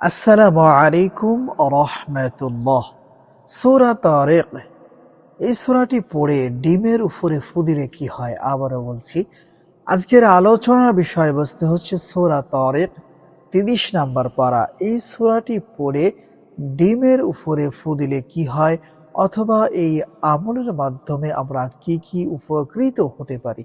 আসসালামু আলাইকুম রহমতুল্লাহ। সুরা তারেক এই সুরাটি পড়ে ডিমের উপরে ফুদিলে কি হয় আবারও বলছি। আজকের আলোচনার বিষয়বস্তু হচ্ছে সুরা তারেক তিরিশ নাম্বার পারা। এই সুরাটি পড়ে ডিমের উপরে ফুদিলে কি হয় অথবা এই আমলের মাধ্যমে আমরা কি কি উপকৃত হতে পারি?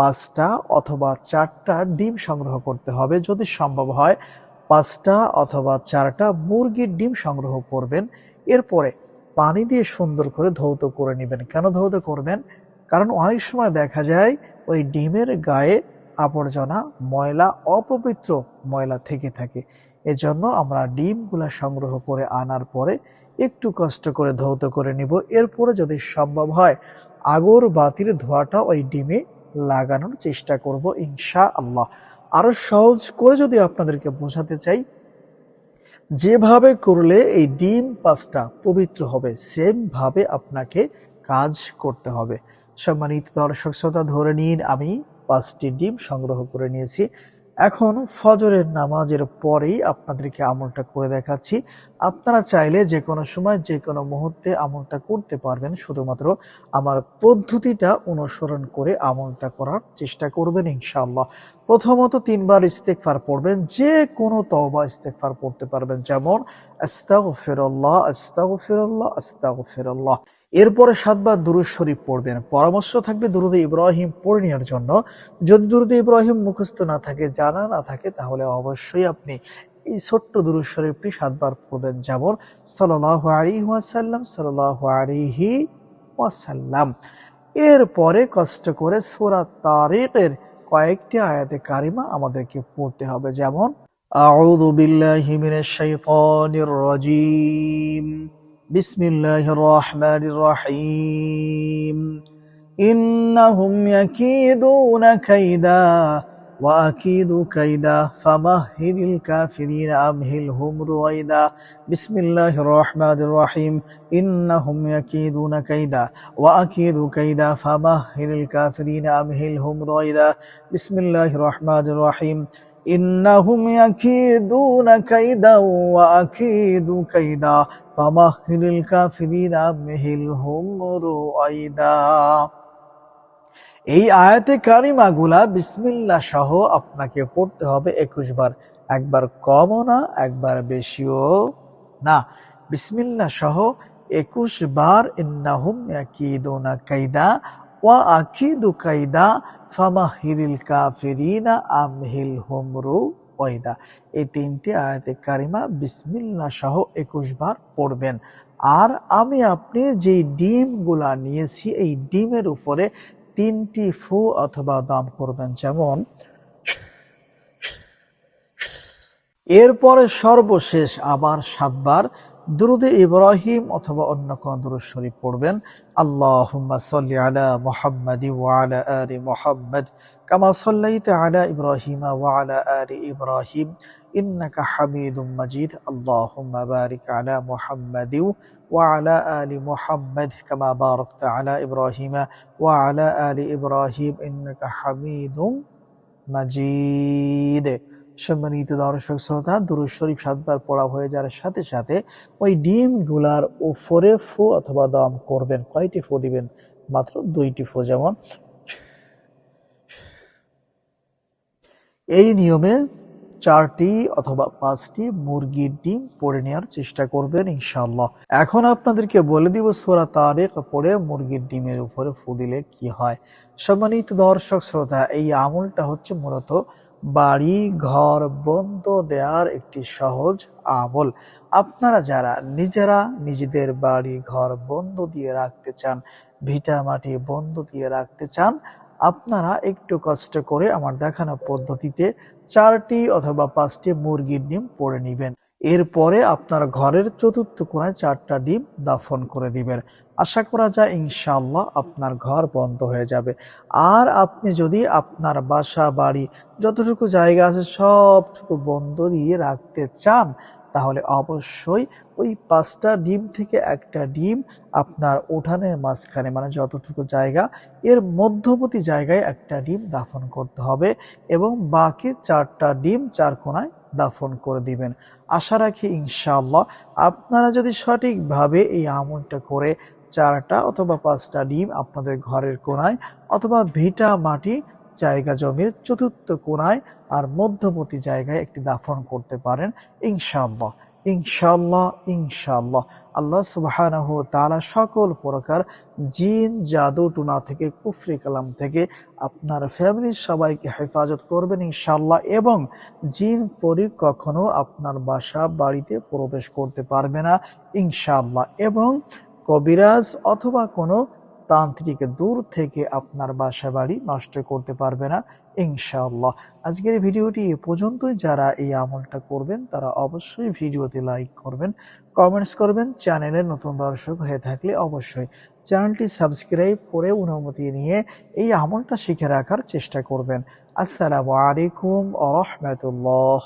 পাঁচটা অথবা চারটা ডিম সংগ্রহ করতে হবে। যদি সম্ভব হয়, পাঁচটা অথবা চারটা মুরগির ডিম সংগ্রহ করবেন। এরপরে পানি দিয়ে সুন্দর করে ধৌত করে নেবেন। কেন ধৌত করবেন? কারণ অনেক সময় দেখা যায়, ওই ডিমের গায়ে আবর্জনা, ময়লা, অপবিত্র ময়লা থেকে থাকে। এজন্য আমরা ডিমগুলা সংগ্রহ করে আনার পরে একটু কষ্ট করে ধৌত করে নিব। এরপরে যদি সম্ভব হয় আগর বাতির ধোয়াটা ওই ডিমে লাগানোর চেষ্টা করব ইনশা আল্লাহ আরও সহজ করে যদি আপনাদেরকে বোঝাতে চাই, যেভাবে করলে এই ডিম পাঁচটা পবিত্র হবে সেম ভাবে আপনাকে কাজ করতে হবে। সম্মানিত দর্শক শ্রোতা, ধরে নিন আমি পাঁচটি ডিম সংগ্রহ করে নিয়েছি। এখন ফজরের নামাজের পরেই আপনাদেরকে আমলটা করে দেখাচ্ছি। আপনারা চাইলে যে কোনো সময় যে কোনো মুহূর্তে আমলটা করতে পারবেন। শুধুমাত্র আমার পদ্ধতিটা অনুসরণ করে আমলটা করার চেষ্টা করবেন ইনশাআল্লাহ। প্রথমত তিনবার ইস্তেকফার পড়বেন। যে কোনো তওবা ইস্তেকফার পড়তে পারবেন। যেমন, আস্তাগফিরুল্লাহ আস্তাগফিরুল্লাহ আস্তাগফিরুল্লাহ। এরপরে সাতবার দুরুদ শরীফ পড়বেন। পরামর্শ থাকবে দুরুদ ইব্রাহিম পড়ে নেওয়ার জন্য। যদি দুরুদ ইব্রাহিম মুখস্থ না থাকে, জানা না থাকে, তাহলে অবশ্যই আপনি এই ছোট্ট দুরু শরীফটি সাতবার পড়বেন। যাবর সাল্লাহ আলী ওয়াসাল্লাম সাল্লাহ আলিহি ওয়াসাল্লাম। এরপরে কষ্ট করে সোরা তারিফের কয়েকটি আয়াতে কারিমা আমাদেরকে পড়তে হবে। যেমন, আউযু বিল্লাহি মিনাশ শাইতানির রাজীম, বিসমিল্লাহির রহমানির রহিম, ইন্নাহুম ইয়াকিদুনা কাইদা وأكيد كيدا فمهل الكافرين أمهلهم رويدا. بسم الله الرحمن الرحيم. إنهم يكيدون كيدا. وأكيد كيدا فمهل الكافرين أمهلهم رويدا. بسم الله الرحمن الرحيم. إنهم يكيدون كيدا وأكيد كيدا فمهل الكافرين أمهلهم رويدا. এই আয়াতে কারিমাগুলা বিসমিল্লা সহ আপনাকে পড়তে হবে একুশ বার। একবার কমও না, একবার বেশিও না। বিসমিল্লা সহ একুশ বার ইন্নাহুম ইয়াকিদুনা কাইদা ওয়া আকিদু কাইদা ফামাহিরিল কাফিরিনা আমহিল হুমরু ওয়াইদা। এই তিনটি আয়াতে কারিমা বিসমিল্লা সহ একুশ বার পড়বেন। আর আমি আপনি যে ডিমগুলা নিয়েছি, এই ডিমের উপরে তিনটি ফু অথবা দাম করবেন যেমন, এরপরে সর্বশেষ আবার সাতবার দুরুদে ইব্রাহিম অথবা অন্য কোন দুরুদ শরীফ পড়বেন। আল্লাহুম্মা সাল্লি আলা মুহাম্মাদি ওয়া আলা আলি মুহাম্মাদ, কামা সাল্লাইতা আলা ইব্রাহিম ওয়া আলা ইব্রাহিম। ইন্নাকা হামিদুম মাজিদ, আল্লাহুম্মা বারিক আলা মুহাম্মাদি ওয়া আলা আলি মুহাম্মাদ কামা বারাকতা আলা ইব্রাহিম ওয়া আলা আলি ইব্রাহিম ইন্নাকা হামিদুম মাজিদ। সম্মানিত দর্শক শ্রোতা, দুরুদ শরীফ সাতবার পড়া হয়ে যাওয়ার সাথে সাথে ওই ডিমগুলার উপরে ফু অথবা দম করবেন, কয়টি ফু দিবেন? মাত্র দুইটি ফু, যেমন এই নিয়মে চারটি অথবা পাঁচটি মুরগির ডিম পড়ে নেওয়ার চেষ্টা করবেন ইনশাল্লাহ এখন আপনাদেরকে বলে দিব সোরা তারেক পড়ে মুরগির ডিমের উপরে ফু দিলে কি হয়। সম্মানিত দর্শক শ্রোতা, এই আমলটা হচ্ছে মূলত বাড়ি, ঘর, বন্ধ দেওয়ার একটি সহজ আমল। আপনারা যারা নিজেরা নিজেদের বাড়ি, ঘর বন্ধ দিয়ে রাখতে চান, ভিটা মাটি বন্ধ দিয়ে রাখতে চান আপনারা একটু কষ্ট করে আমার দেখানো পদ্ধতিতে চারটি অথবা পাঁচটি মুরগির ডিম পড়ে নিবেন। এরপরে আপনার ঘরের চতুর্থ কোণায় চারটা ডিম দাফন করে দিবেন। আশা করা যায় ইনশাল্লাহ আপনার ঘর বন্ধ হয়ে যাবে। আর আপনি যদি আপনার বাসা বাড়ি যতটুকু জায়গা আছে সবটুকু বন্ধ দিয়ে রাখতে চান তাহলে অবশ্যই ওই পাঁচটা ডিম থেকে একটা ডিম আপনার উঠানের মাঝখানে মানে যতটুকু জায়গা, এর মধ্যবর্তী জায়গায় একটা ডিম দাফন করতে হবে এবং বাকি চারটা ডিম চার কোনায় দাফন করে দিবেন। আশা রাখি ইনশাআল্লাহ আপনারা যদি সঠিকভাবে এই আমলটা করে চারটা অথবা পাঁচটা ডিম আপনাদের ঘরের কোনায় অথবা ভিটা, মাটি জায়গা জমির চতুর্থ কোনায় আর মধ্যবর্তী জায়গায় একটি দাফন করতে পারেন, ইনশাআল্লাহ। ইনশাল্লাহ ইনশাল্লাহ আল্লাহ ওয়া তাআলা সকল প্রকার জিন, জাদু, টুনা থেকে, কুফরি কালাম থেকে আপনার ফ্যামিলির সবাইকে হেফাজত করবেন ইনশাল্লাহ এবং জিন পরি কখনো আপনার বাসা, বাড়িতে প্রবেশ করতে পারবে না ইনশাল্লাহ এবং কবিরাজ অথবা কোনো তান্ত্রিক দূর থেকে আপনার বাসা বাড়ি নষ্ট করতে পারবে না, ইনশাআল্লাহ। আজকের ভিডিওটি এ পর্যন্তই। যারা এই আমলটা করবেন, তারা অবশ্যই ভিডিওতে লাইক করবেন, কমেন্টস করবেন, চ্যানেলের নতুন দর্শক হয়ে থাকলে অবশ্যই চ্যানেলটি সাবস্ক্রাইব করে অনুমতি নিয়ে এই আমলটা শিখে রাখার চেষ্টা করবেন। আসসালামু আলাইকুম আ রহমতুল্লাহ।